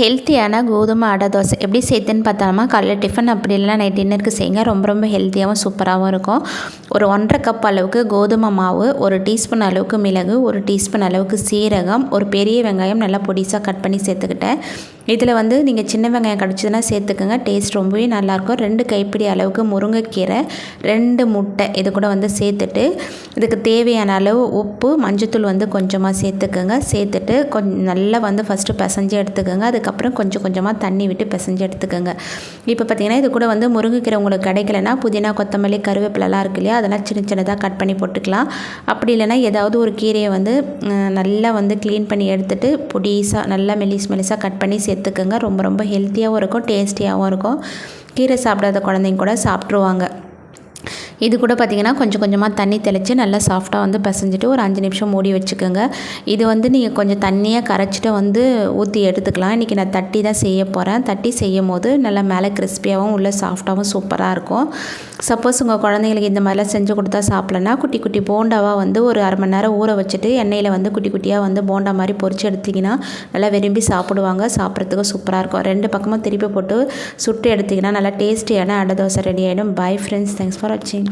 ஹெல்த்தியான கோதுமை அடை தோசை எப்படி சேர்த்துன்னு பார்த்தோம்னா காலையில் டிஃபன் அப்படி இல்லைனா நைட் டின்னருக்கு செய்யுங்க. ரொம்ப ரொம்ப ஹெல்த்தியாகவும் சூப்பராகவும் இருக்கும். ஒரு ஒன்றரை கப் அளவுக்கு கோதுமை மாவு ஒரு டீஸ்பூன் அளவுக்கு மிளகு ஒரு டீஸ்பூன் அளவுக்கு சீரகம் ஒரு பெரிய வெங்காயம் நல்லா பொடிசாக கட் பண்ணி சேர்த்துக்கிட்டேன். இதில் வந்து நீங்கள் சின்ன வெங்காயம் கிடச்சிதுன்னா சேர்த்துக்கோங்க. டேஸ்ட் ரொம்பவே நல்லாயிருக்கும். ரெண்டு கைப்பிடி அளவுக்கு முருங்கைக்கீரை ரெண்டு முட்டை இது கூட வந்து சேர்த்துட்டு இதுக்கு தேவையான அளவு உப்பு மஞ்சத்தூள் வந்து கொஞ்சமாக சேர்த்துக்கோங்க. சேர்த்துட்டு கொஞ்சம் நல்லா வந்து ஃபஸ்ட்டு பிசைஞ்சு எடுத்துக்கோங்க. அதுக்கப்புறம் கொஞ்சம் கொஞ்சமாக தண்ணி விட்டு பிசைஞ்சு எடுத்துக்கோங்க. இப்போ பார்த்திங்கன்னா இது கூட வந்து முருங்கைக்கீரை உங்களுக்கு கிடைக்கலனா புதினா கொத்தமல்லி கருவேப்பிலலாம் இருக்கு இல்லையா? அதெல்லாம் சின்ன சின்னதாக கட் பண்ணி போட்டுக்கலாம். அப்படி இல்லைனா ஏதாவது ஒரு கீரையை வந்து நல்லா வந்து க்ளீன் பண்ணி எடுத்துகிட்டு பொடிசாக நல்லா மெலிஸ் மெலிஸாக கட் பண்ணி சேர்த்துக்கோங்க. ரொம்ப ரொம்ப ஹெல்த்தியாகவும் இருக்கும் டேஸ்டியாகவும் இருக்கும். கீரை சாப்பிடாத குழந்தைங்க கூட சாப்பிட்ருவாங்க இது கூட பார்த்திங்கன்னா கொஞ்சம் கொஞ்சமாக தண்ணி தெளித்து நல்லா சாஃப்டாக வந்து பிசைஞ்சிட்டு ஒரு அஞ்சு நிமிஷம் மூடி வச்சுக்கோங்க. இது வந்து நீங்கள் கொஞ்சம் தண்ணியாக கரைச்சிட்டு வந்து ஊற்றி எடுத்துக்கலாம். இன்றைக்கி நான் தட்டி தான் செய்ய போகிறேன் தட்டி செய்யும் போது நல்லா மேலே கிறிஸ்பியாகவும் உள்ளே சாஃப்டாகவும் சூப்பராக இருக்கும். சப்போஸ் உங்கள் குழந்தைங்களுக்கு இந்த மாதிரிலாம் செஞ்சு கொடுத்தா சாப்பிட்லன்னா குட்டி குட்டி போண்டாவாக வந்து ஒரு அரை மணி நேரம் ஊற வச்சுட்டு எண்ணெயில் வந்து குட்டி குட்டியாக வந்து போண்டா மாதிரி பொறிச்சு எடுத்திங்கன்னா நல்லா விரும்பி சாப்பிடுவாங்க. சாப்பிட்றதுக்கு சூப்பராக இருக்கும். ரெண்டு பக்கமும் திருப்பி போட்டு சுட்டு எடுத்திங்கன்னா நல்லா டேஸ்டியான அடை தோசை ரெடி ஆகிடும் பை ஃப்ரெண்ட்ஸ் தேங்க்ஸ் ஃபார் வாட்சிங்